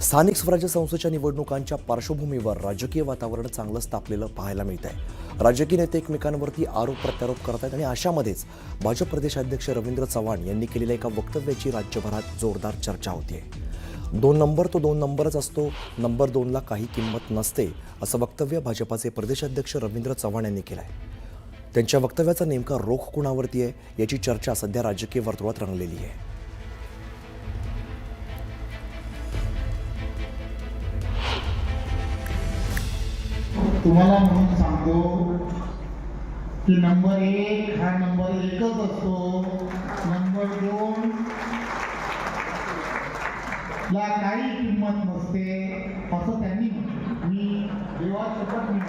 स्थानिक स्वराज्य संस्थेच्या निवडणुकांच्या पार्श्वभूमीवर राजकीय वातावरण चांगलंच तापलेलं पाहायला मिळत आहे राजकीय नेते एकमेकांवरती आरोप प्रत्यारोप करत आहेत आणि अशामध्येच भाजप प्रदेशाध्यक्ष रवींद्र चव्हाण यांनी केलेल्या एका वक्तव्याची राज्यभरात जोरदार चर्चा होतीये. दोन नंबर तो दोन नंबरच असतो. नंबर दोनला काही किंमत नसते असं वक्तव्य भाजपाचे प्रदेशाध्यक्ष रवींद्र चव्हाण यांनी केलं आहे त्यांच्या वक्तव्याचा नेमका रोख कुणावरती आहे याची चर्चा सध्या राजकीय वर्तुळात रंगलेली आहे. तुम्हाला म्हणून सांगतो की नंबर एक हा नंबर एकच असतो. नंबर दोन ला काही किंमत नसते असं त्यांनी मी देवासोबत मी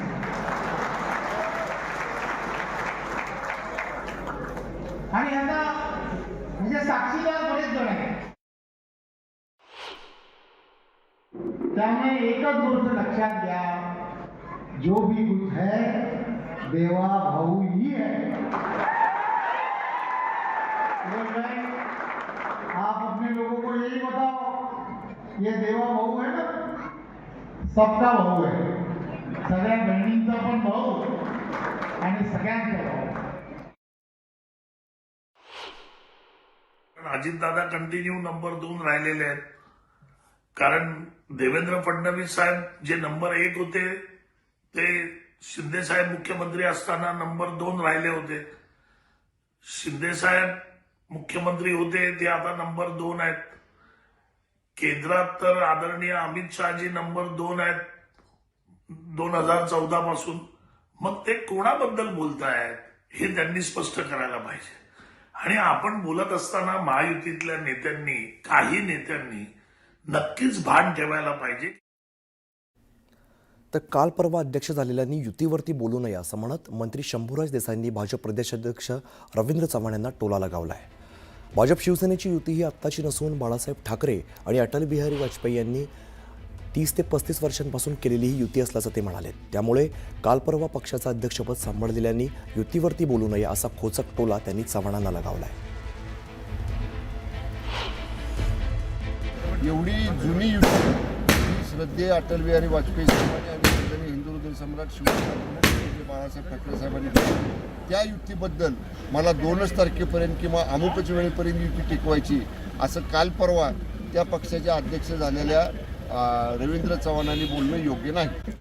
आणि आता म्हणजे साक्षीदार बरेच जण आहेत. त्यामुळे एकच गोष्ट लक्षात घ्या. जो भी कुछ है देवा भाऊ ही है। आप अपने लोगों को यही बताओ ये देवा भाऊ है ना? सबका भाऊ है। सगळ्या बहिणींचा पण भाऊ आणि सगळ्यांचा भाऊ. अजितदादा कंटिन्यू नंबर दोन राहिलेले आहेत. कारण देवेंद्र फडणवीस साहेब जे नंबर एक होते ते शिंदेसाहेब मुख्यमंत्री असताना नंबर दोन राहिले होते. शिंदेसाहेब मुख्यमंत्री होते ते आता नंबर दोन आहेत. केंद्रात तर आदरणीय अमित शहाजी नंबर दोन आहेत दोन हजार चौदा पासून. मग ते कोणाबद्दल बोलतायत हे त्यांनी स्पष्ट करायला पाहिजे. आणि आपण बोलत असताना महायुतीतल्या नेत्यांनी काही नेत्यांनी नक्कीच भान ठेवायला पाहिजे. तर काल परवा अध्यक्ष झालेल्यांनी युतीवरती बोलू नये असं म्हणत मंत्री शंभूराज देसाईंनी भाजप प्रदेशाध्यक्ष रवींद्र चव्हाण यांना टोला लगावला आहे भाजप शिवसेनेची युती ही आत्ताची नसून बाळासाहेब ठाकरे आणि अटल बिहारी वाजपेयी यांनी तीस ते पस्तीस वर्षांपासून केलेली ही युती असल्याचं ते म्हणाले. त्यामुळे काल परवा पक्षाचं अध्यक्षपद सांभाळलेल्यांनी युतीवरती बोलू नये असा खोचक टोला त्यांनी चव्हाणांना लगावला आहे एवढी जुनी युती श्रद्धेय अटल बिहारी वाजपेयी साहेबांनी आणि हिंदू हृदय सम्राट शिवसेना बाळासाहेब ठाकरे साहेबांनी त्या युतीबद्दल मला दोनच तारखेपर्यंत किंवा अमुकच वेळेपर्यंत युती टिकवायची असं काल परवा त्या पक्षाचे अध्यक्ष झालेल्या रवींद्र चव्हाणांनी बोलणं योग्य नाही.